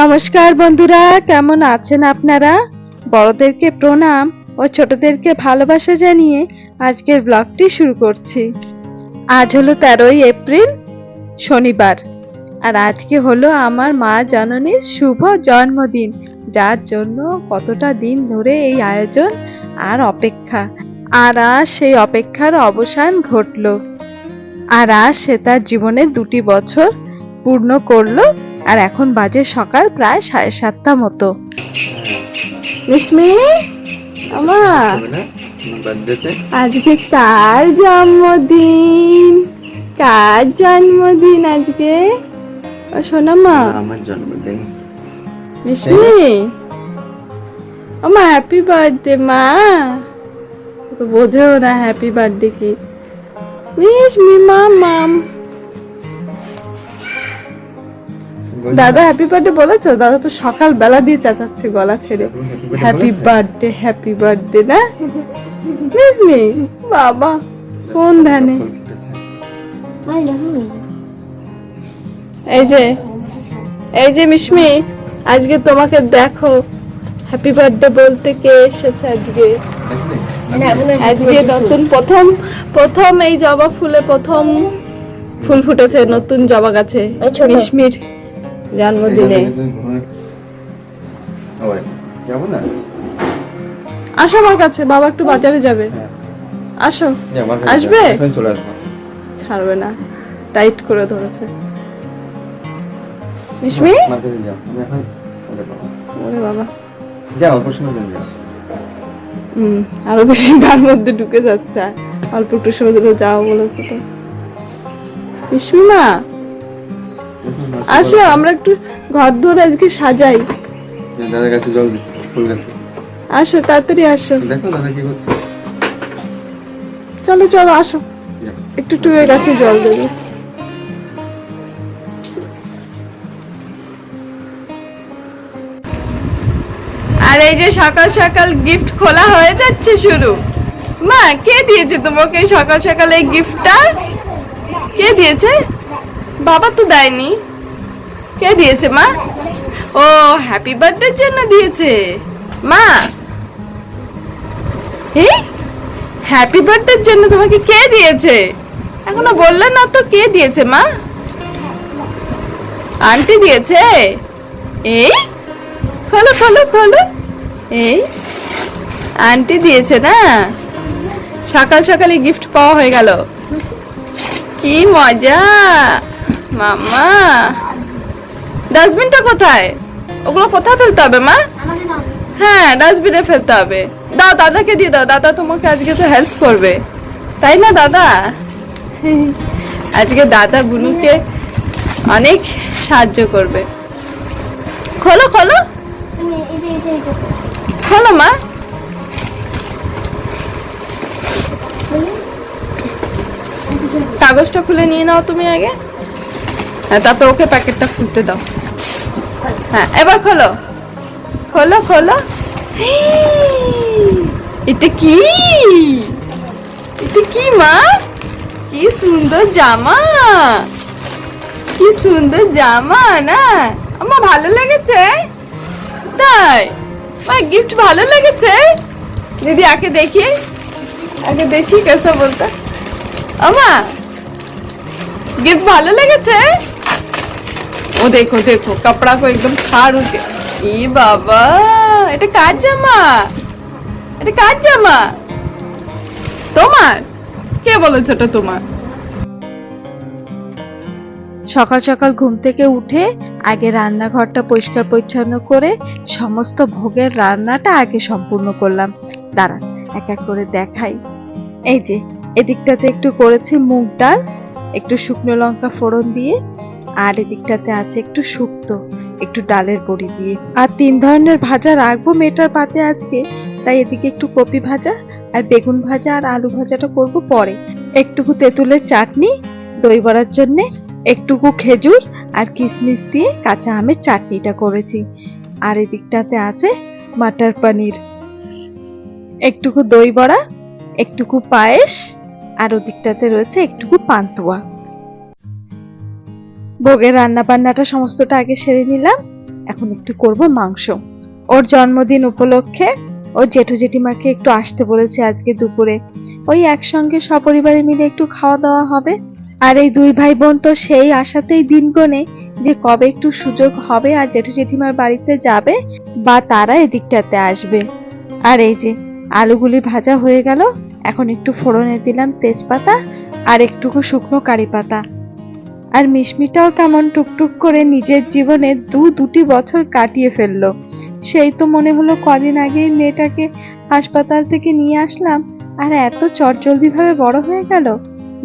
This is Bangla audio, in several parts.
নমস্কার বন্ধুরা, কেমন আছেন আপনারা? বড়দেরকে প্রণাম ও ছোটদেরকে ভালোবাসা জানিয়ে আজকের ব্লগটি শুরু করছি। আজ হলো তেরোই এপ্রিল, শনিবার, আর আজকে হলো আমার মা জননীর শুভ জন্মদিন, যার জন্য কতটা দিন ধরে এই আয়োজন আর অপেক্ষা। আর আজ সেই অপেক্ষার অবসান ঘটলো। আর আজ সে তার জীবনে দুটি বছর পূর্ণ করল আর এখন বাজে সকাল প্রায় সাড়ে সাতটা মতো। রেশমি আমা আজকে কার জন্মদিন? কার জন্মদিন আজকে? ও মা। আমার জন্মদিন। মিষ্মি ও মা হ্যাপি বার্থডে মা। তো বোঝেও না হ্যাপি বার্থডে কি। মিষ্মি মা মাম। দাদা হ্যাপি বার্থডে বলেছ? দাদা তো সকাল বেলা দিয়ে চেঁচাচ্ছে গলা ছেড়ে। হ্যাপি বার্থডে হ্যাপি বার্থডে না? মিসমি বাবা কোন ধানে এই যে এই যে মিশমি আজকে তোমাকে দেখো। হ্যাপি বার্থডে বলতে কে এসেছে আজকে? আজকে নতুন প্রথম প্রথম এই জবা ফুলে প্রথম ফুল ফুটেছে নতুন জবা গাছে। মিশমির জন্মদিনে। যাব না? আসো আমার কাছে বাবা একটু বাজারে যাবে। আসো। যে আমার কাছে আসবে? ছাড়বে না টাইট করে ধরেছে। মিশমি। ওরে বাবা। যাও হুম আরও বেশি গার মধ্যে ঢুকে যাচ্ছে। অল্প একটু সময় যাও বলেছে তো। মিশমি আসো আমরা একটু ঘর ধরে আজকে সাজাই। দাদার কাছে জল দিচ্ছি ফুল গাছে। আসো তাড়াতাড়ি আসো। দেখো দাদা কি করছে। চলো চলো আসো। একটু এর গাছে জল দেবে। আর এই যে সকাল সকাল গিফট খোলা হয়ে যাচ্ছে শুরু। মা কে দিয়েছে তোমাকে সকাল সকাল এই গিফটটা কে দিয়েছে? বাবা তো দেয়নি। কে দিয়েছে, মা? ও হ্যাপি বার্থডের জন্য দিয়েছে। মা! এই হ্যাপি বার্থডের জন্য তোমাকে কে দিয়েছে? এখনও বললে না তো কে দিয়েছে, মা? আন্টি দিয়েছে। এই? খোলো খোলো খোলো। এই? আন্টি দিয়েছে না? সকাল সকালে গিফট পাওয়া হয়ে গেল। কি মজা! মামা ডাস্টবিনটা কোথায়? ওগুলো কোথায় ফেলতে হবে মা? হ্যাঁ ডাস্টবিনে ফেলতে হবে। দাও দাদাকে দিয়ে দাও। দাদা তোমাকে আজকে তো হেল্প করবে। তাই না দাদা? আজকে দাদা বুনুকে অনেক সাহায্য করবে। খোলো খোলো। খোলো মা। কাগজটা খুলে নিয়ে নাও তুমি আগে। হ্যাঁ তারপর ওকে প্যাকেটটা খুলতে দাও। হ্যাঁ এবার খোলো। খোলো খোলো। এটা কি? এটা কি, মা? কি সুন্দর জামা। কি সুন্দর জামা, না? আমার ভালো লেগেছে? তাই? মা গিফট ভালো লেগেছে? দিদি, আগে দেখি। আগে দেখি কেসা বলতে। আমা গিফট ভালো লেগেছে? ও দেখো দেখো कपड़ा को एकदम फाड़ के ই বাবা এটা কার জামা এটা কার জামা তোমার কে বলেছে এটা তোমার সকাল সকাল ঘুম থেকে উঠে আগে রান্নাঘরটা পরিষ্কার পরিচ্ছন্ন করে সমস্ত ভোগের রান্নাটা আগে সম্পূর্ণ করলাম দাঁড়ান এক এক করে দেখাই এই যে এদিকটাতে একটু করেছি মুগ ডাল একটু শুকনো লঙ্কা ফোড়ন দিয়ে আর এদিকটাতে আছে একটু শুক্তো, একটু ডালের বড়ি দিয়ে। আর তিন ধরনের ভাজা রাখব মেটার পাতে আজকে, তাই এদিকে একটু কপি ভাজা আর বেগুন ভাজা আর আলু ভাজাটা করব পরে। একটুকু তেঁতুলের চাটনি, দই বড়ার জন্যে একটুকু খেজুর আর কিশমিশ দিয়ে কাঁচা আমের চাটনিটা করেছি। আর এদিকটাতে আছে মাটার পনির। একটুকু দই বড়া, একটুকু পায়েস আর ওদিকটাতে রয়েছে একটুকু পান্তুয়া। ভোগের রান্না বান্নাটা সমস্তটা আগে সেরে নিলাম। এখন একটু করব মাংস। ওর জন্মদিন উপলক্ষে ওর জেঠু জেঠিমাকে একটু আসতে বলেছে আজকে দুপুরে। ওই একসঙ্গে সপরিবারে মিলে একটু খাওয়া দাওয়া হবে। আর এই দুই ভাই বোন তো সেই আশাতেই দিন গনে যে কবে একটু সুযোগ হবে আর জেঠু জেঠিমার বাড়িতে যাবে বা তারা এদিকটাতে আসবে। আর এই যে আলুগুলি ভাজা হয়ে গেল, এখন একটু ফোড়নে দিলাম তেজপাতা আর একটুকু শুকনো কারি পাতা। আর মিশমিটাও কেমন টুকটুক করে নিজের জীবনে দু দুটি বছর কাটিয়ে ফেলল। সেই তো মনে হলো কদিন আগেই মেয়েটাকে হাসপাতাল থেকে নিয়ে আসলাম, আর এত চটজলদি ভাবে বড় হয়ে গেল।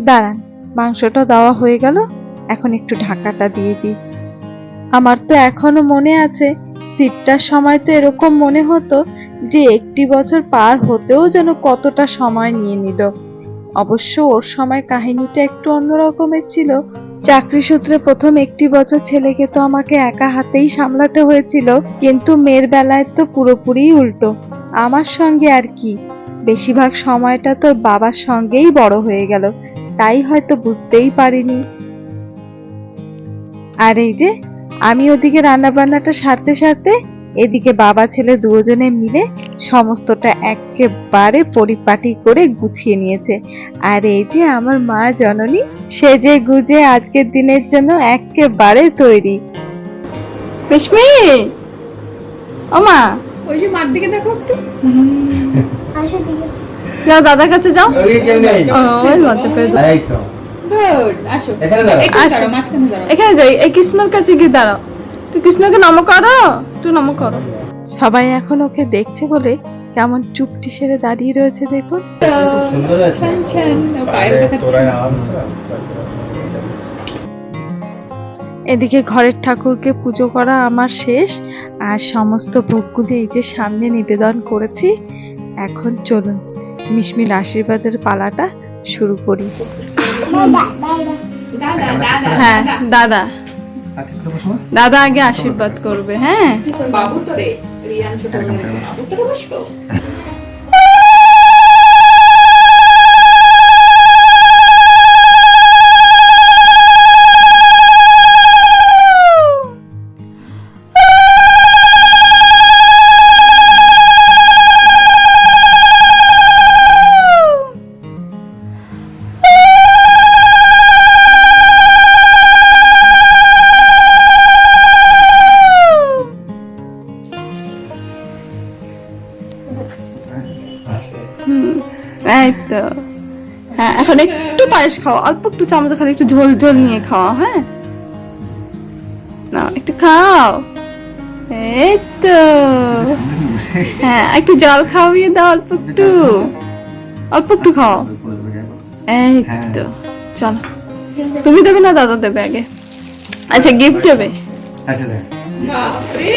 দাঁড়ান, মাংসটা দেওয়া হয়ে গেল, এখন একটু ঢাকাটা দিয়ে দিই। আমার তো এখনও মনে আছে সিটটার সময় তো এরকম মনে হতো যে একটি বছর পার হতেও যেন কতটা সময় নিয়ে নিল। অবশ্য ওর সময় কাহিনীটা একটু অন্যরকমের ছিল চাকরি সূত্রে প্রথম একটি বছর ছেলেকে তো আমাকে একা হাতেই সামলাতে হয়েছিল, কিন্তু মেয়ের বেলায় তো পুরোপুরি উল্টো। আমার সঙ্গে আর কি? বেশিরভাগ সময়টা তোর বাবার সঙ্গেই বড় হয়ে গেল, তাই হয়তো বুঝতেই পারিনি। আর এই যে, আমি ওদিকে রান্না বান্নাটা সারতে সারতে এদিকে বাবা ছেলে দুজনে মিলে সমস্তটা একেবারে পরিপাটি করে গুছিয়ে নিয়েছে। আর এই যে আমার মা জননী সেজে গুজে আজকের দিনের জন্য একেবারে তৈরি। রেশমি! ও মা! ওই যে মার দিকে দেখো একটু। আসো দিকে যাও দাদার কাছে যাও। ওই দাও। এই তো। গুড আসো। এখানে দাঁড়াও। আসো। দাঁড়াও দাঁড়াও। এখানে যাই এই কৃষ্ণর কাছে গিয়ে দাঁড়াও। তুই কৃষ্ণকে নম করো একটু নম করো। সবাই এখন ওকে দেখছে বলে কেমন চুপটি সেরে দাঁড়িয়ে রয়েছে দেখুন। এদিকে ঘরের ঠাকুরকে পুজো করা আমার শেষ আর সমস্ত ভোগগুলি এই যে সামনে নিবেদন করেছি। এখন চলুন মিশমিল আশীর্বাদের পালাটা শুরু করি। দাদা দাদা দাদা দাদা। হ্যাঁ দাদা। দাদা আগে আশীর্বাদ করবে হ্যাঁ? বাবু তো রে রিয়ান ছোট বাবু তো বসবো? পায়েস খাও অল্প একটু চামচ খালি একটু ঝোল ঝোল নিয়ে খাও হ্যাঁ? না একটু খাও। এই তো। হ্যাঁ একটু জল খাওয়িয়ে দাও অল্প একটু। অল্প একটু খাও। এই তো চলো। তুমি দেবে না দাদা দেবে আগে। আচ্ছা গিফট দেবে? আচ্ছা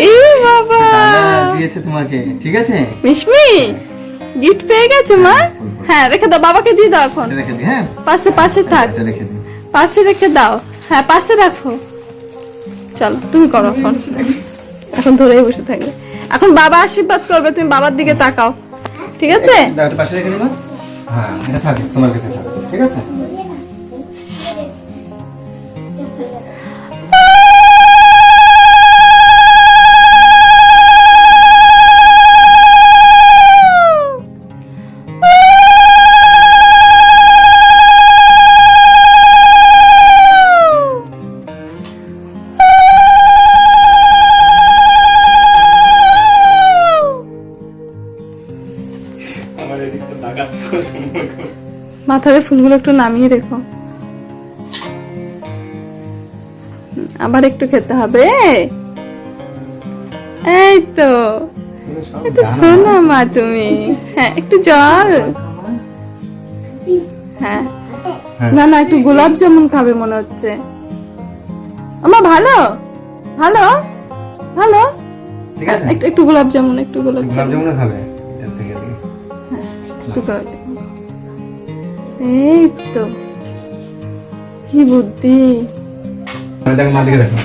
এই বাবা! দিয়েছে তোমাকে ঠিক আছে? মিশমি গিফট পেয়ে গেছে মা? হ্যাঁ রেখে দাও বাবাকে দিয়ে দাও এখন। রেখে দি হ্যাঁ। পাশে পাশে থাক। রেখে দি পাশে রেখে দাও। হ্যাঁ পাশে রাখো। চলো তুমি করো এখন। এখন ধরেই বসে থাকবে। এখন বাবা আশীর্বাদ করবে তুমি বাবার দিকে তাকাও। ঠিক আছে? দাও পাশে রেখে দিবা। হ্যাঁ এটা থাকবে তোমার কাছে থাকবে ঠিক আছে? মাথায় ফুলগুলো একটু নামিয়ে রেখো। আবার একটু খেতে হবে। এই তো। একটু শোনো মা তুমি। হ্যাঁ একটু জল। হ্যাঁ। হ্যাঁ। না না একটু গোলাপ জামুন খাবে মনে হচ্ছে। আমার ভালো? ভালো? ভালো? ঠিক আছে। একটু একটু গোলাপ জামুন একটু গোলাপ জামুন। খাবে। দিই একটু গোলাপ জামুন। এই তো কি বুদ্ধি? দেখো মা দিকে দেখো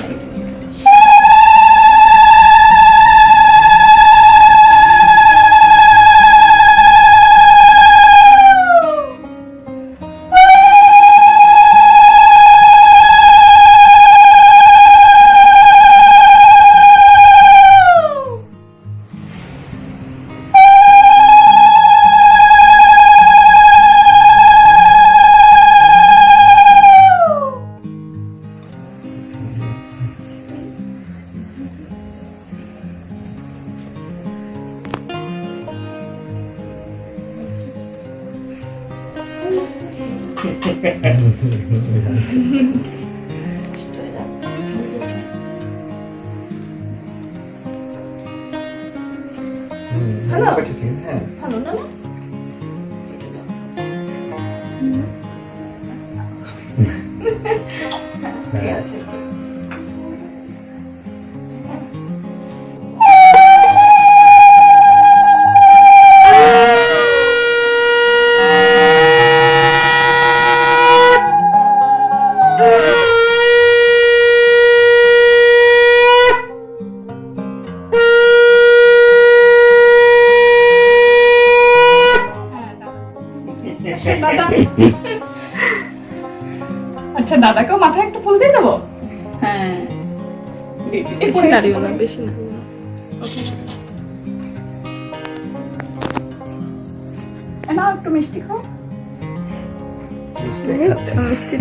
মিষ্টি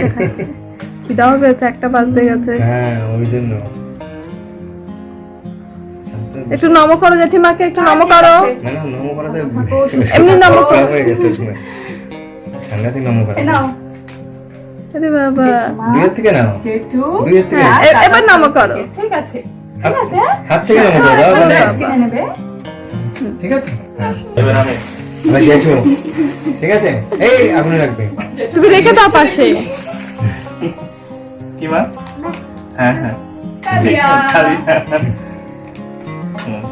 দেখাচ্ছে। খিদাও পেয়েছে একটা বাজতে গেছে। হ্যাঁ ওই জন্য। একটু নম করো জেঠিমাকে একটু নম করো। না না নম করাতে এমনি নম খারাপ হয়ে গেছে শুনে। সাংঘাতিক নম করা। নাও। আরে বাবা। দুইয়ের থেকে নাও। জেঠু। দুইয়ের থেকে এবার নম করো। ঠিক আছে। ঠিক আছে? হাত থেকে নম করে দাও ড্রেস কিনে নেবে। ঠিক আছে? এবার আমি আমি জেঠু ঠিক আছে? এই আপনি রাখবে তুমি রেখে দাও পাশে। কি মা? হ্যাঁ হ্যাঁ।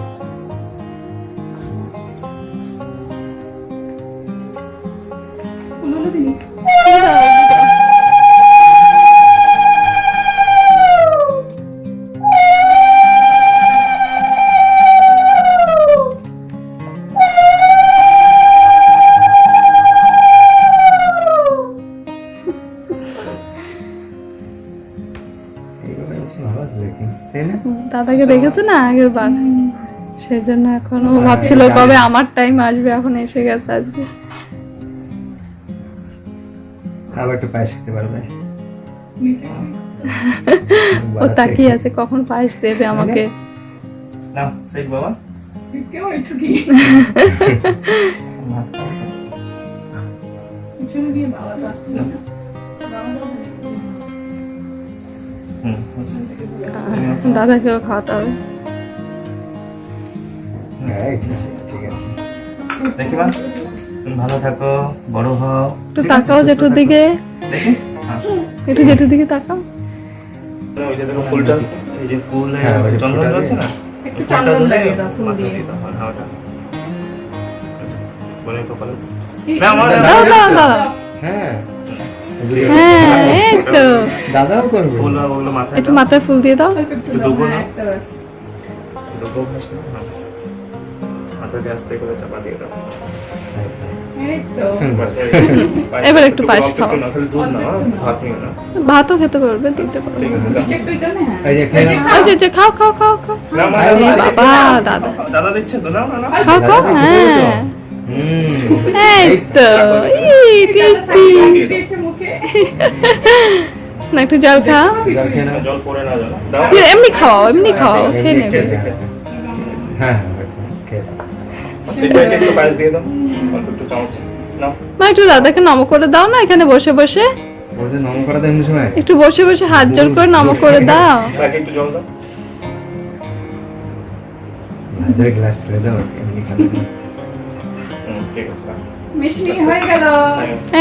দাদাকে দেখেছে না আগের বার সেই জন্য এখন ও ভাবছিল কবে আমার টাইম আসবে এখন এসে গেছে আজকে। আবার একটু পায়েস খেতে পারবে। ও তাকিয়ে আছে কখন পায়েস দেবে আমাকে? নাও শেখ বাবা। কেউ একটু কি বাবা দাদাকেও খাওয়াতে হবে। হ্যাঁ ভালো থাকো বড় হও। একটু তাকাও জেঠুর দিকে। হ্যাঁ। একটু জেঠুর দিকে তাকাও। ওই যে দেখো ফুলটা এই যে ফুল হ্যাঁ, চন্দন রয়েছে না? একটু চন্দন লাগিয়ে দাও, ফুল দিয়ে। কপালে হ্যাঁ। হ্যাঁ এই তো। দাদাও করবে। ফুল ওগুলো মাথায় একটু মাথায় ফুল দিয়ে দাও। এবার একটু পায়েস খাও। ভাতও খেতে পারবে দিতে পারবে। হ্যাঁ। যে আচ্ছা আচ্ছা খাও খাও খাও খাও। বাবা দাদা। দাদা। দিচ্ছে তো না না না খাও খাও হ্যাঁ। এই তো টেস্টি না একটু জল খাও জল। জল পড়ে না জানো এমনি খাও এমনি খাও খেয়ে নেবে। হ্যাঁ হ্যাঁ। সিটটাকে একটু মা দাদাকে নম করে দাও না এখানে বসে বসে। একটু বসে বসে হাত জোর করে নম করে দাও। একটু জল দাও। গ্লাস দাও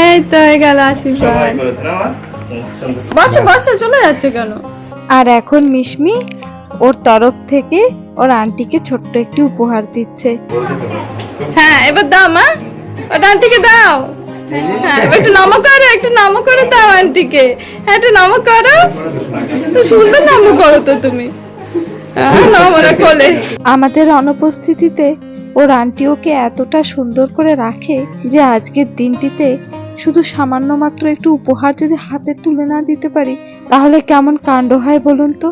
এই তো হয়ে গেল আশীর্বাদ। বসো বসো চলে যাচ্ছে কেন? আর এখন মিশমি ওর তরফ থেকে ওর আন্টিকে ছোট্ট একটি উপহার দিচ্ছে। হ্যাঁ এবার দাও মা। ওটা আন্টিকে দাও। হ্যাঁ একটু নম করো একটু নম করে দাও আন্টিকে। হ্যাঁ একটু নম করো। সুন্দর নম করো তো তুমি। হ্যাঁ, আমাদের অনুপস্থিতিতে ওর আন্টি ওকে এতটা সুন্দর করে রাখে যে আজকের দিনটিতে শুধু সামান্য মাত্র একটু উপহার যদি হাতে তুলে না দিতে পারি তাহলে কেমন কাণ্ড হয় বলুন তো?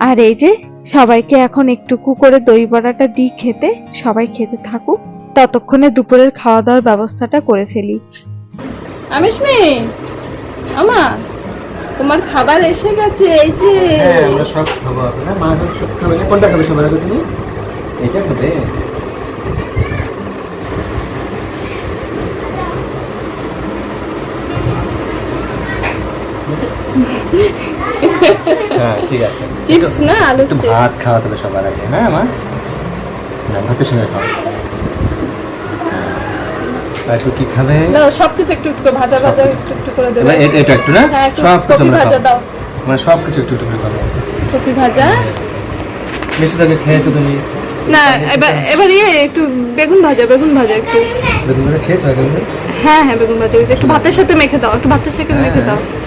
আর এই যে সবাইকে এখন একটুকু করে দই বড়াটা দিই খেতে সবাই খেতে থাকুক। ততক্ষণে দুপুরের খাওয়া দাওয়ার ব্যবস্থাটা করে ফেলি। আমিশমি আমা তোমার খাবার এসে গেছে এই যে। হ্যাঁ আমরা সব খাব। আপনারা মা সব খাবে না? কোনটা খাবে সবার আগে তুমি? এটা খাবে। হ্যাঁ ঠিক আছে। চিপস না আলু একটু ভাত খাওয়াতে হবে সবার আগে না আমার না ভাতের সঙ্গে খাও। একটু কি খাবে? দাও সবকিছু একটু একটু ভাজা ভাজা একটু একটু করে দেবে। এটা একটু না? হ্যাঁ সব কিছু ভাজা দাও। মানে সব কিছু একটু একটু করে খাব। কপি ভাজা? মিষ্টি থেকে খেয়েছো তুমি? না এবার এবার ইয়ে একটু বেগুন ভাজা বেগুন ভাজা একটু। বেগুন ভাজা খেয়েছো হ্যাঁ হ্যাঁ বেগুন ভাজা একটু ভাতের সাথে মেখে দাও একটু ভাতের সাথে মেখে দাও। এই বাবা,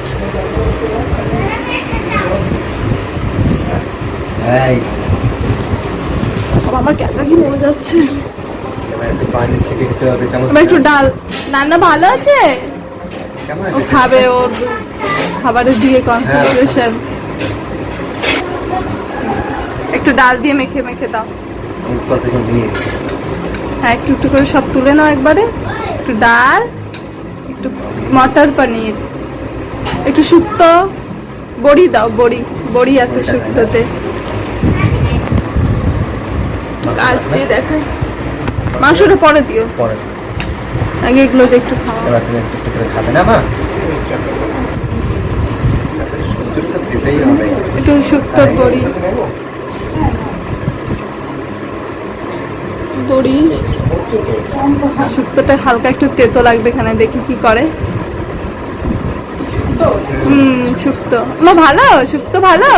আমার ক্যামেরা কি মনে যাচ্ছে? একটু ডাল। ভালো আছে? ও খাবে ওর খাবারের দিকে কনসেন্ট্রেশন একটু ডাল দিয়ে মেখে মেখে দাও। হ্যাঁ একটু একটু করে সব তুলে নাও একবারে। একটু ডাল একটু মটর পনির। একটু শুক্তো বড়ি দাও বড়ি বড়ি আছে শুক্তোতে কাজ দিয়ে দেখাই। মাংসটা পরে দিও। পরে। আগে এগুলোতে একটু এবার তুমি একটু একটু করে খাবে না মা? একটু শুক্তোর বড়ি। বড়ি। শুক্তোটা হালকা একটু তেতো লাগবে এখানে দেখি কি করে। হুম শুক্তো মা ভালো? শুক্তো ভালো?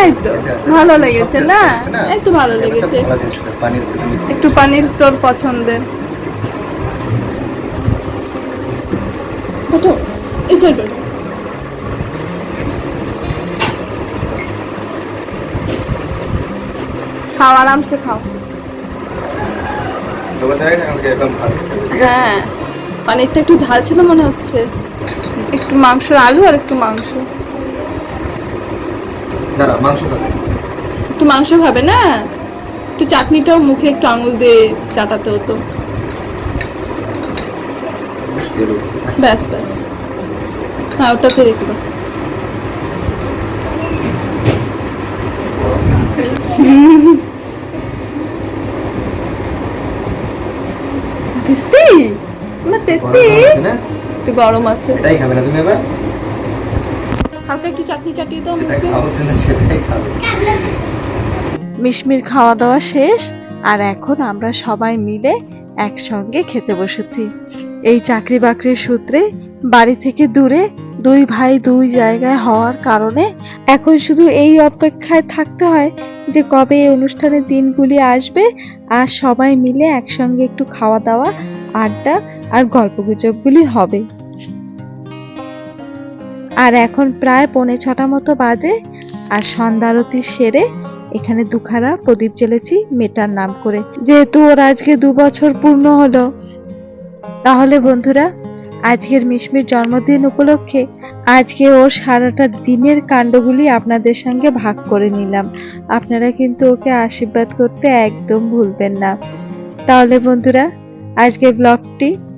এই তো ভালো লেগেছে না? একটু ভালো লেগেছে। পানির একটু পানির তোর পছন্দের। এই খাও আরামসে খাও? হ্যাঁ। পানিরটা একটু ঝাল ছিল মনে হচ্ছে। একটু মাংস আলু আর একটু মাংস। একটু মাংস খাবে না? একটু চাটনিটাও মুখে একটু আঙুল দিয়ে চাটাতে হতো। ব্যাস ব্যাস। হ্যাঁ ওটাতে রেখে দাও টেস্টি? না গরম একটু গরম আছে। এটাই খাবে না তুমি এবার? হালকা একটু চাটনি চাটিয়ে দাও না সেটাই খাবে। মিশমির খাওয়া দাওয়া শেষ আর এখন আমরা সবাই মিলে একসঙ্গে খেতে বসেছি। এই চাকরি বাকরির সূত্রে বাড়ি থেকে দূরে দুই ভাই দুই জায়গায় হওয়ার কারণে এখন শুধু এই অপেক্ষায় থাকতে হয় যে কবে এই অনুষ্ঠানের দিনগুলি আসবে আর সবাই মিলে একসঙ্গে একটু খাওয়া দাওয়া আড্ডা আর গল্পগুজবগুলি হবে। আর এখন প্রায় পৌনে ছটা মতো বাজে আর সন্ধ্যারতি সেরে এখানে দুখানা প্রদীপ জ্বেলেছি মেটার নাম করে। যেহেতু ওর আজকে দু বছর পূর্ণ হলো। তাহলে বন্ধুরা, আজকের মিশমির জন্মদিন উপলক্ষে আজকে ওর সারাটা দিনের কাণ্ডগুলি আপনাদের সঙ্গে ভাগ করে নিলাম। আপনারা কিন্তু ওকে আশীর্বাদ করতে একদম ভুলবেন না। তাহলে বন্ধুরা আজকে ব্লগটি